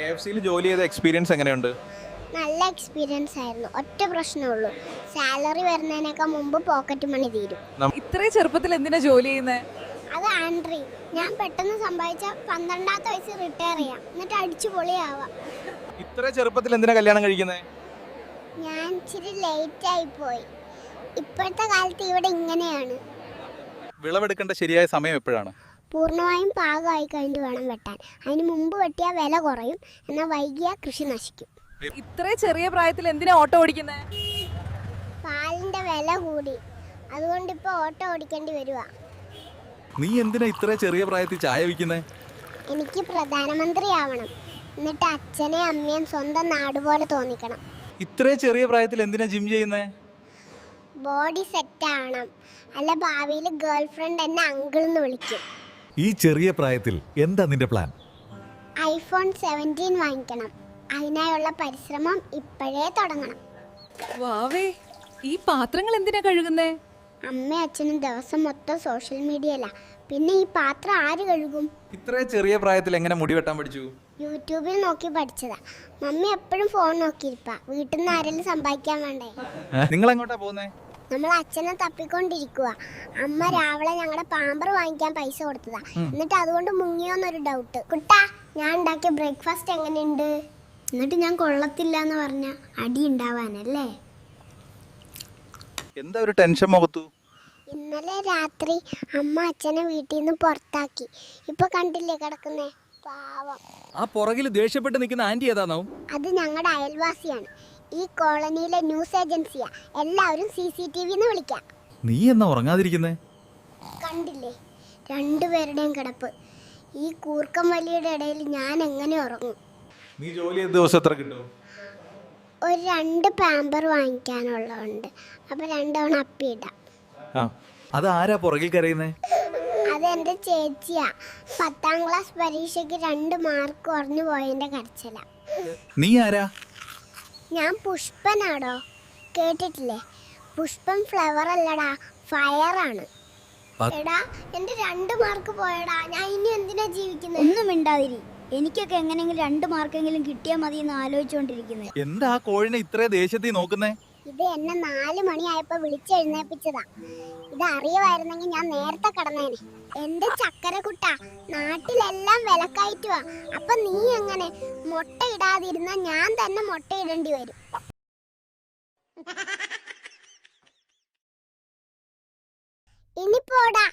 K F സിയിൽ ജോലി ചെയ്ത എക്സ്പീരിയൻസ് എങ്ങനെയുണ്ട്? നല്ല എക്സ്പീരിയൻസ് ആയിരുന്നു. ഒറ്റ പ്രശ്നമുള്ളൂ സാലറി വരുന്നതിനേക്കാൾ മുമ്പ് പോക്കറ്റ് മണി തീരും. ഇത്രയും ചെറുപ്പത്തിൽ എന്തിനാ ജോലി ചെയ്യുന്നത് അത് ആൻഡ്രി ഞാൻ പെട്ടെന്ന് സമ്പാദിച്ച പന്ത്രണ്ടാമത്തെ വയസ്സ് റിട്ടയർ ചെയ്യാം. എന്നിട്ട് അടിച്ചു പൊളിയാവാം. ഇത്ര ചെറുപ്പത്തിൽ എന്തിനാ കല്യാണം കഴിക്കുന്നത് ഞാൻ ഇച്ചിരി ലേറ്റ് ആയി പോയി. ഇപ്പോഴത്തെ കാലത്ത് ഇവിടെ ഇങ്ങനെയാണ്. വിളവെടുക്കേണ്ട ശരിയായ സമയം എപ്പോഴാണ്? പൂർണമായും പാകമായി കഴിഞ്ഞിട്ട് വേണം വെട്ടാൻ. അതിന് മുമ്പ് വെട്ടിയാൽ വില കുറയും. എന്നാൽ വൈകിയ കൃഷി നശിക്കും. ഇത്ര ചെറിയ പ്രായത്തിൽ എന്തിനാ ഓട്ടോ ഓടിക്കുന്നത് പാലിന്റെ വില കൂടി. അതുകൊണ്ട് ഇപ്പൊ ഓട്ടോ ഓടിക്കേണ്ടി വരുക നീ എന്തിനാ ഇത്ര ചെറിയ പ്രായത്തിൽ ചായ വിൽക്കുന്നത് എനിക്ക് പ്രധാനമന്ത്രി ആവണം. എന്നിട്ട് അച്ഛനെ അമ്മയും സ്വന്തം നാട് പോലെ തോന്നിക്കണം. ഇത്ര ചെറിയ പ്രായത്തിൽ എന്തിനാ ജിം ചെയ്യുന്നത് ബോഡി സെറ്റ് ആവണം. അല്ല ഭാവിയിൽ ഗേൾ ഫ്രണ്ട് എന്നെ അങ്കിൾ എന്ന് വിളിക്കും. ഈ ചെറിയ പ്രായത്തിൽ എന്താ നിന്റെ പ്ലാൻ ഐഫോൺ സെവന്റീൻ വാങ്ങിക്കണം. അതിനായുള്ള പരിശ്രമം ഇപ്പോഴേ തുടങ്ങണം. വാവേ ഈ പാത്രങ്ങൾ എന്തിനാ കഴുകുന്നേ? അമ്മയും അച്ഛനും ദിവസം മൊത്തം സോഷ്യൽ മീഡിയയില. പിന്നെ ഈ പാത്രം ആര് കഴുകും? ഇത്ര ചെറിയ പ്രായത്തിൽ എങ്ങനെ മുടി വെട്ടാൻ പഠിച്ചു? യൂട്യൂബിൽ നോക്കി പഠിച്ചതാ. മമ്മി എപ്പോഴും ഫോൺ നോക്കിയിരിപ്പാ. വീട്ടിൽ നിന്ന് ആരെങ്കിലും സമ്പാദിക്കാൻ വേണ്ടേ? നിങ്ങൾ എങ്ങോട്ടാ പോകുന്നേ? നമ്മൾ അച്ഛനെ തപ്പിക്കൊണ്ടിരിക്കുക അമ്മ രാവിലെ ഞങ്ങളുടെ പാമ്പർ വാങ്ങിക്കാൻ പൈസ കൊടുത്തതാ. എന്നിട്ട് അതുകൊണ്ട് മുങ്ങിയോന്നൊരു ഡൗട്ട് കുട്ടാ ഞാൻ ഉണ്ടാക്കിയ ബ്രേക്ക്ഫാസ്റ്റ് എങ്ങനെയുണ്ട്? എന്നിട്ട് ഞാൻ കൊള്ളത്തില്ല എന്ന് പറഞ്ഞ അടി ഉണ്ടാവാനല്ലേ? എന്താ ഒരു ടെൻഷൻ മുഖത്തു? ഇന്നലെ രാത്രി അമ്മ അച്ഛനെ വീട്ടിൽ നിന്ന് പുറത്താക്കി. ഇപ്പൊ കണ്ടില്ലേ കിടക്കുന്നേ? പാവം. ആ പുറകിൽ ദേഷ്യപ്പെട്ട് നിൽക്കുന്ന ആന്റി ഏതാണോ അത് ഞങ്ങളുടെ അയൽവാസിയാണ്. ഈ കോളനിയിലെ ന്യൂസ് ഏജൻസിയാ. എല്ലാവരും സി സി ടി വിന്ന് വിളിക്കാം. നീ എന്നാ ഉറങ്ങാതിരിക്കുന്നേ? കണ്ടില്ലേ? രണ്ടുപേരുടെയും കിടപ്പ്. ഈ കൂർക്കം വലിയുടെ ഇടയിൽ ഞാൻ എങ്ങനെ ഉറങ്ങും? നീ ജോലി ചെയ്ത ദിവസം എത്ര കിട്ടും? ഒരു രണ്ട് പാമ്പർ വാങ്ങിക്കാനുള്ളതുണ്ട്. അപ്പൊ രണ്ടവണ അപ്പിയിടാം ആ അത് ആരാ പുറകിൽ കരയുന്നേ? അതെന്റെ ചേച്ചിയാ. പത്താം ക്ലാസ് പരീക്ഷയ്ക്ക് രണ്ട് മാർക്ക് കുറഞ്ഞു പോയതിന്റെ കരച്ചിലാ. നീ ആരാ? ഞാൻ പുഷ്പനാടോ? കേട്ടിട്ടില്ലേ? പുഷ്പം ഫ്ലവർ അല്ലടാ ഫയറാണ് ആണ്. എടാ എന്റെ രണ്ട് മാർക്ക് പോയടാ. ഞാൻ ഇനി എന്തിനാ ജീവിക്കുന്നത് ഒന്നും മിണ്ടാതിരി. എനിക്കൊക്കെ എങ്ങനെയെങ്കിലും രണ്ട് മാർക്കെങ്കിലും കിട്ടിയാൽ മതി എന്ന് ആലോചിച്ചുകൊണ്ടിരിക്കുന്നത് എന്താ ആ കോഴിനെ ഇത്രേ ദേഷ്യത്തിൽ നോക്കുന്നേ? ഇത് എന്നെ നാല് മണിയായപ്പോ വിളിച്ചെഴുന്നേപ്പിച്ചതാ. ഇത് അറിയുമായിരുന്നെങ്കിൽ ഞാൻ നേരത്തെ കടന്നേനെ. എന്റെ ചക്കരക്കുട്ട നാട്ടിലെല്ലാം വിലക്കയറ്റുവാ. അപ്പൊ നീ എങ്ങനെ? മുട്ട ഇടാതിരുന്ന ഞാൻ തന്നെ മുട്ട ഇടേണ്ടി വരും. ഇനി പോടാ.